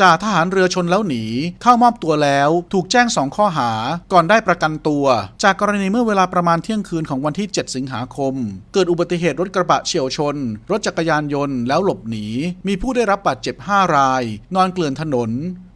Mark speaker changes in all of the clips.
Speaker 1: จ่าทหารเรือชนแล้วหนี เข้ามอบตัวแล้ว ถูกแจ้งสองข้อหา ก่อนได้ประกันตัว จากกรณีเมื่อเวลาประมาณเที่ยงคืนของวันที่ 7 สิงหาคม เกิดอุบัติเหตุรถกระบะเฉียวชน รถจักรยานยนต์แล้วหลบหนี มีผู้ได้รับบาดเจ็บ 5 ราย นอนเกลื่อนถนน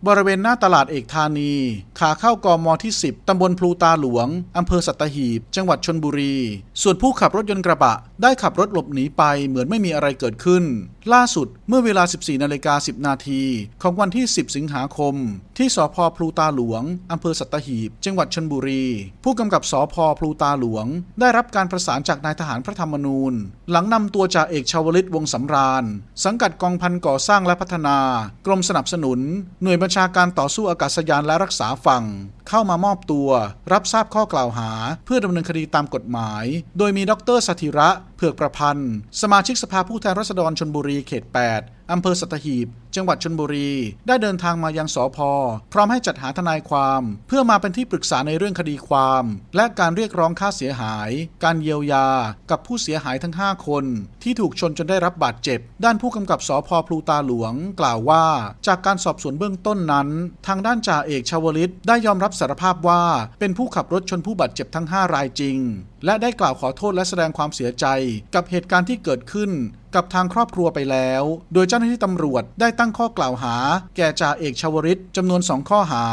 Speaker 1: บริเวณหน้าตลาดเอกธานี ขาเข้ากมที่ 10 ตำบลพลูตาหลวง อำเภอสัตหีบ จังหวัดชนบุรี ส่วนผู้ขับรถยนต์กระบะ ได้ขับรถหลบหนีไปเหมือนไม่มีอะไรเกิดขึ้น ล่าสุดเมื่อเวลา 14นาฬิกา10 นาที ของวันที่ 10 สิงหาคม ที่สพพลูตาหลวง อำเภอสัตหีบ จังหวัดชนบุรี ผู้กำกับสพพลูตาหลวง ได้รับการประสานจากนายทหารพระธรรมนูญ หลังนำตัวจ่าเอกชาวลิตวงสำราญ สังกัดกองพันก่อสร้างและพัฒนา กรมสนับสนุน หน่วยบัญชาการต่อสู้อากาศยานและรักษาฝั่ง เข้ามามอบตัว รับทราบข้อกล่าวหา เพื่อดำเนินคดีตามกฎหมาย โดยมีดรสถิระ เผือกประพันธ์ สมาชิกสภาผู้แทนราษฎรชนบุรีเขต 8 อำเภอสัตหีบ จังหวัดชนบุรี ได้เดินทางมายังสอพอพร้อมให้จัดหาทนายความ เพื่อมาเป็นที่ปรึกษาในเรื่องคดีความ และการเรียกร้องค่าเสียหาย การเยียวยา กับผู้เสียหายทั้ง 5 คน ที่ถูกชนจนได้รับบาดเจ็บ ด้านผู้กำกับสอพอพลูตาหลวง กล่าวว่า จากการสอบสวนเบื้องต้นนั้น ทางด้านจ่าเอกชาวลิตได้ยอมรับสารภาพว่า เป็นผู้ขับรถชนผู้บาดเจ็บทั้ง 5 รายจริง และได้กล่าวขอโทษและแสดงความเสียใจกับเหตุการณ์ที่เกิดขึ้นกับทางครอบครัวไปแล้ว โดยเจ้าหน้าที่ตำรวจได้ตั้งข้อกล่าวหา แก่จ่าเอกชาวริตจำนวน 2 ข้อหา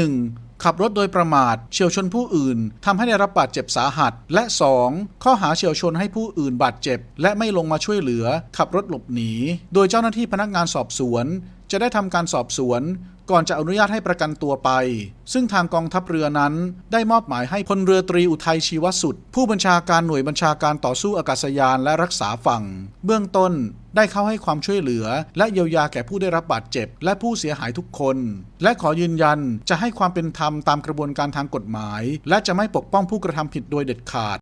Speaker 1: 1. ขับรถโดยประมาทเฉียวชนผู้อื่นทำให้ได้รับบาดเจ็บสาหัส และ 2. ข้อหาเฉียวชนให้ผู้อื่นบาดเจ็บ และไม่ลงมาช่วยเหลือ ขับรถหลบหนี โดยเจ้าหน้าที่พนักงานสอบสวน จะได้ทำการสอบสวน ก่อนจะอนุญาตให้ประกันตัวไป ซึ่งทางกองทัพเรือนั้น ได้มอบหมายให้พลเรือตรีอุทัยชีวสุด ผู้บัญชาการหน่วยบัญชาการต่อสู้อากาศยานและรักษาฝั่ง เบื้องต้นได้เข้าให้ความช่วยเหลือ และเยียวยาแก่ผู้ได้รับบาดเจ็บ และผู้เสียหายทุกคน และขอยืนยันจะให้ความเป็นธรรมตามกระบวนการทางกฎหมาย และจะไม่ปกป้องผู้กระทำผิดโดยเด็ดขาด